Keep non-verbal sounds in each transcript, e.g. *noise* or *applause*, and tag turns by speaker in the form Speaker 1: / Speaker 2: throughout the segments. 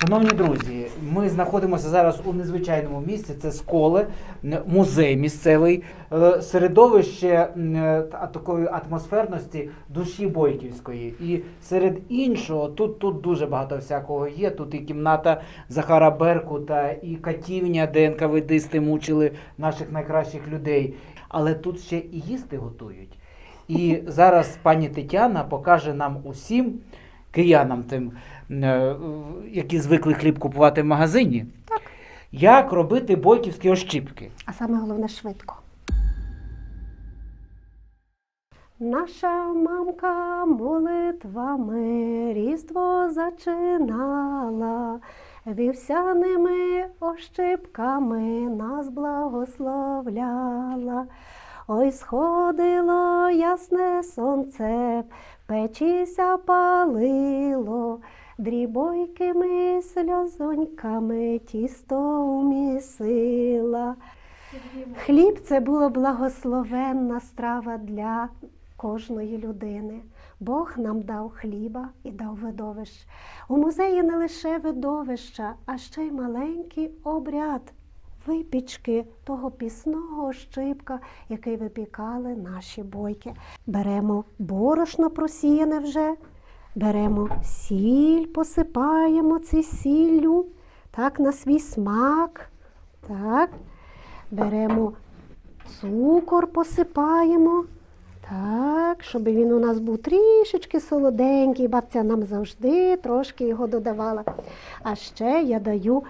Speaker 1: Шановні друзі, ми знаходимося зараз у незвичайному місці. Це сколе, музей місцевий, е, середовище е, та- такої атмосферності душі Бойківської. І серед іншого, тут, тут дуже багато всякого є. Тут і кімната Захара Беркута, і катівня, де НКВДисти мучили наших найкращих людей. Але тут ще і їсти готують. І зараз пані Тетяна покаже нам усім киянам тим, які звикли хліб купувати в магазині, як робити бойківські ощіпки.
Speaker 2: А саме головне швидко. Наша мамка молитвами різдво зачинала, вівсяними ощипками нас благословляла. Ой, сходило ясне сонце, печіся палило, дрібойкими сльозоньками тісто умісила. Хліб це була благословенна страва для кожної людини. Бог нам дав хліба і дав видовищ. У музеї не лише видовища, а ще й маленький обряд випічки того пісного щипка, який випікали наші бойки. Беремо борошно просіяне вже, беремо сіль, посипаємо ці сіллю, так, на свій смак. Так. Беремо цукор, посипаємо. Так, щоб він у нас був трішечки солоденький. Бабця нам завжди трошки його додавала. А ще я даю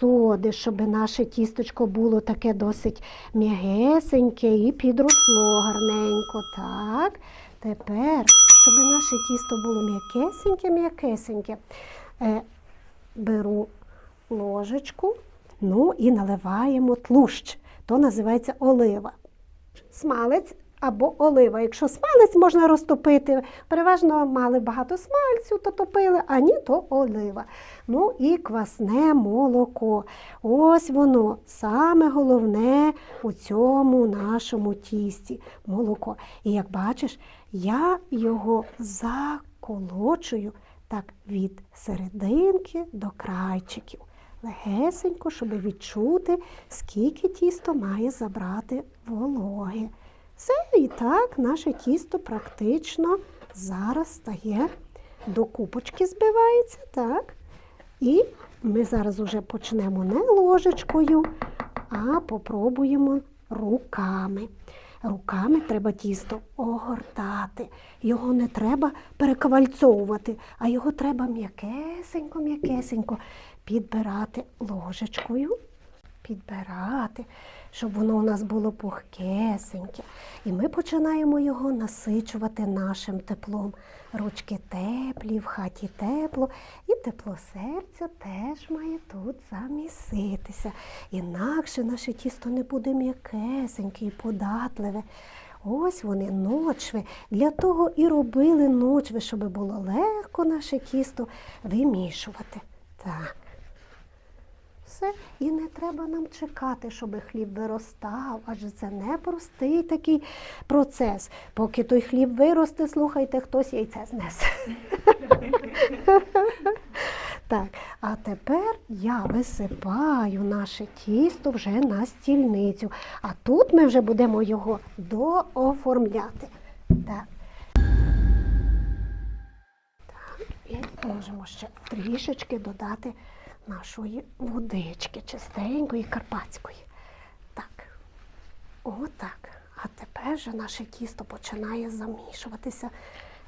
Speaker 2: соди, щоб наше тісточко було таке досить м'ягесеньке і підросло гарненько. Так. Тепер, щоб наше тісто було м'якесеньке, м'якесеньке, е, беру ложечку, ну і наливаємо тлущ. То називається олива. Смалець або олива. Якщо смалець можна розтопити, переважно мали багато смальцю, то топили, а ні, то олива. Ну і квасне молоко. Ось воно саме головне у цьому нашому тісті молоко. І як бачиш, я його заколочую так від серединки до крайчиків. Легесенько, щоб відчути, скільки тісто має забрати вологи. Все і так наше тісто практично зараз стає до купочки збивається, так? І ми зараз уже почнемо не ложечкою, а попробуємо руками. Руками треба тісто огортати. Його не треба переквальцовувати, а його треба м'якесенько, м'якесенько підбирати ложечкою, підбирати, щоб воно у нас було пухкесеньке. І ми починаємо його насичувати нашим теплом. Ручки теплі, в хаті тепло, і тепло серця теж має тут заміситися. Інакше наше тісто не буде м'якесеньке і податливе. Ось вони ночви. Для того і робили ночви, щоб було легко наше тісто вимішувати. Так. Все, і не треба нам чекати, щоб хліб виростав, адже це непростий такий процес. Поки той хліб виросте, слухайте, хтось яйце знесе. *laughs* Так, а тепер я висипаю наше тісто вже на стільницю. А тут ми вже будемо його дооформляти. Так. Так, і можемо ще трішечки додати нашої водички, чистенької карпатської. Так, отак. А тепер же наше тісто починає замішуватися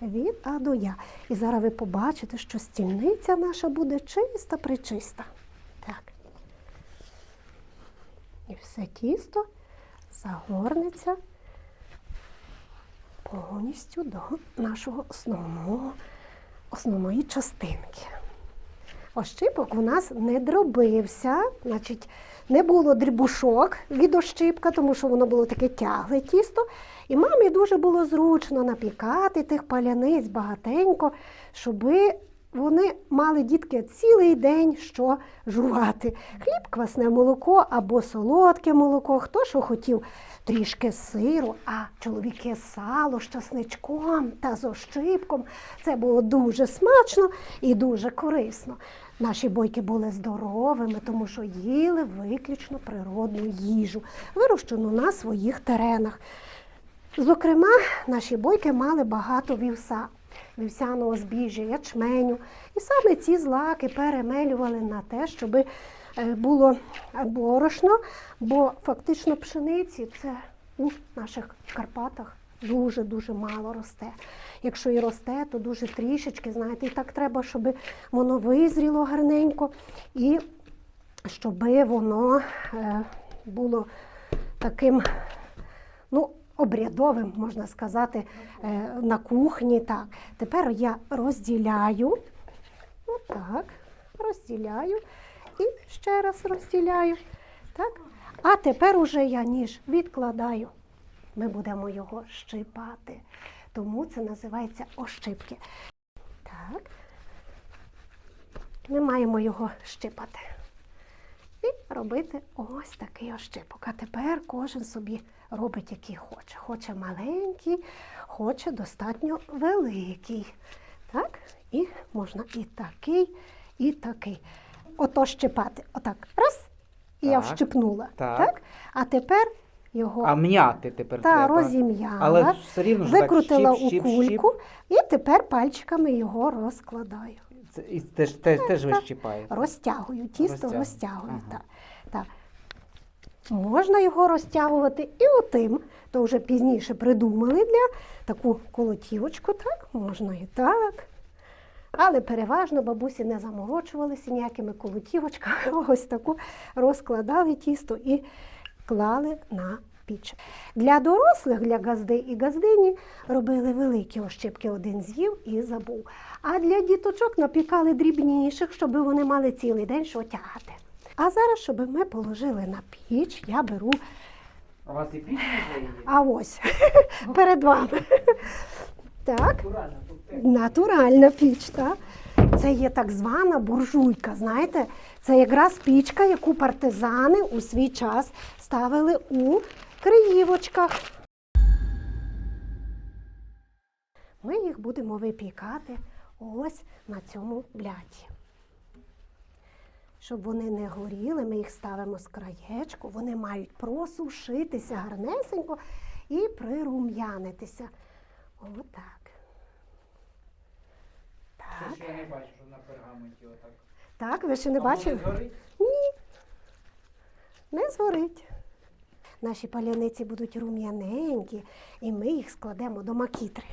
Speaker 2: від А до Я. І зараз ви побачите, що стільниця наша буде чиста причиста. Так. І все тісто загорнеться повністю до нашого основного, основної частинки. Ощипок у нас не дробився, значить, не було дрібушок від ощипка, тому що воно було таке тягле тісто. І мамі дуже було зручно напікати тих паляниць багатенько, щоби вони мали дітки цілий день що жувати. Хліб, квасне молоко або солодке молоко, хто що хотів. Трішки сиру, а чоловіки сало з часничком та з ощипком. Це було дуже смачно і дуже корисно. наші бойки були здоровими, тому що їли виключно природну їжу, вирощену на своїх теренах. Зокрема, наші бойки мали багато вівса, вівсяного збіжжя, ячменю. І саме ці злаки перемелювали на те, щоб було борошно, бо фактично пшениці це у наших Карпатах дуже-дуже мало росте. Якщо і росте, то дуже трішечки, знаєте, і так треба, щоб воно визріло гарненько і щоб воно е, було таким, ну, обрядовим, можна сказати, е, на кухні. Так. Тепер я розділяю, отак, розділяю і ще раз розділяю. Так. А тепер уже я ніж відкладаю. Ми будемо його щипати. Тому це називається ощипки. Так. Ми маємо його щипати. І робити ось такий ощипок. А тепер кожен собі робить, який хоче. Хоче маленький, хоче достатньо великий. Так? І можна і такий, і такий. Ото щипати. Отак. Раз. І я
Speaker 1: Так.
Speaker 2: вщипнула.
Speaker 1: Так.
Speaker 2: А тепер його
Speaker 1: А м'яти тепер
Speaker 2: та
Speaker 1: треба.
Speaker 2: розім'яла,
Speaker 1: Але все рівно ж так
Speaker 2: викрутила
Speaker 1: щіп, щіп,
Speaker 2: у кульку і тепер пальчиками його розкладаю.
Speaker 1: Це- І теж, теж, теж ви.
Speaker 2: Розтягую, тісто
Speaker 1: Розтягую.
Speaker 2: розтягую.
Speaker 1: Ага.
Speaker 2: Так, так. Можна його розтягувати і отим, то вже пізніше придумали для таку колотівочку, так, можна і так. Але переважно бабусі не заморочувалися ніякими колотівочками, *laughs* ось таку розкладали тісто і клали на піч. Для дорослих, для газди і газдині робили великі ощипки, один з'їв і забув. А для діточок напікали дрібніших, щоб вони мали цілий день що тягати. А зараз, щоб ми положили на піч, я беру,
Speaker 1: У вас і піч є?
Speaker 2: а ось *laughs* перед вами. Так, натуральна піч, так? Це є так звана буржуйка. Знаєте, це якраз пічка, яку партизани у свій час ставили у Криївочках. Ми їх будемо випікати ось на цьому бляті. Щоб вони не горіли, ми їх ставимо з краєчку, вони мають просушитися гарнесенько і прирум'янитися. Отак. Так.
Speaker 1: Це я не бачу, що на пергаменті отак.
Speaker 2: Так, ви ще не
Speaker 1: А
Speaker 2: бачили?
Speaker 1: згорить?
Speaker 2: Не згорить. Наші паляниці будуть рум'яненькі, і ми їх складемо до макітри.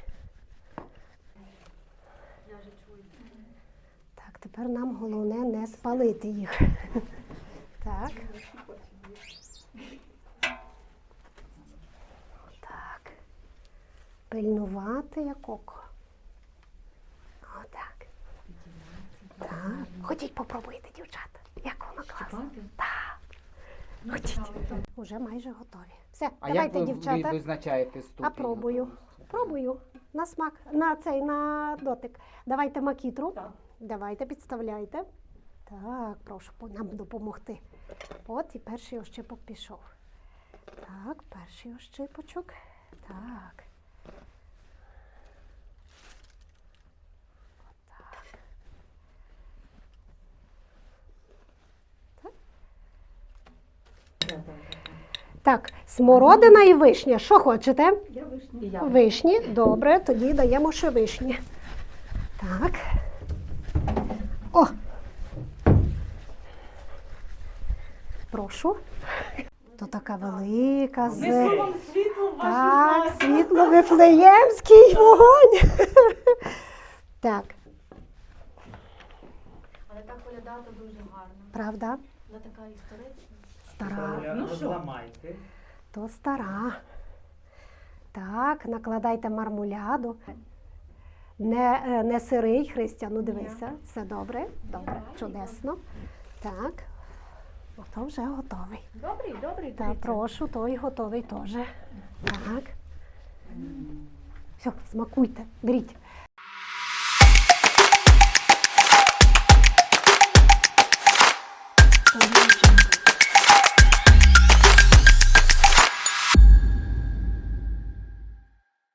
Speaker 2: Так, тепер нам головне не спалити їх. *laughs* Так. Так. Пильнувати як око. Отак. Так. Ходіть попробуйте, дівчата. Як воно класно. Так. Ходіть. Уже майже готові. Все,
Speaker 1: А як
Speaker 2: давайте,
Speaker 1: ви,
Speaker 2: дівчата.
Speaker 1: ви визначаєте ступінь?
Speaker 2: А пробую.
Speaker 1: готовності?
Speaker 2: Пробую. На смак, на цей, на дотик. Давайте макітру. Давайте, підставляйте. Так, прошу по- нам допомогти. От і перший ощипок пішов. Так, перший ощипочок. Так. Так. Смородина і вишня. Що хочете? Я Вишні, добре, тоді даємо ще вишні. Так. О! Прошу. То така велика з.
Speaker 3: вам світло в вашу
Speaker 2: Так, світло вифлеємський вогонь. *laughs* Так,
Speaker 3: Але так виглядати дуже гарно.
Speaker 2: правда?
Speaker 3: Вона така історична.
Speaker 2: Стара.
Speaker 3: Ну що?
Speaker 1: Розламайте.
Speaker 2: То стара. Так, накладайте мармуляду. Не, е, не сирий, Христя, ну дивися. Все добре? Добре, чудесно. Так. Ото вже готовий.
Speaker 3: Добрий, добрий.
Speaker 2: Так, прошу, той готовий теж. Так. Все, смакуйте, беріть.
Speaker 3: Дивіться.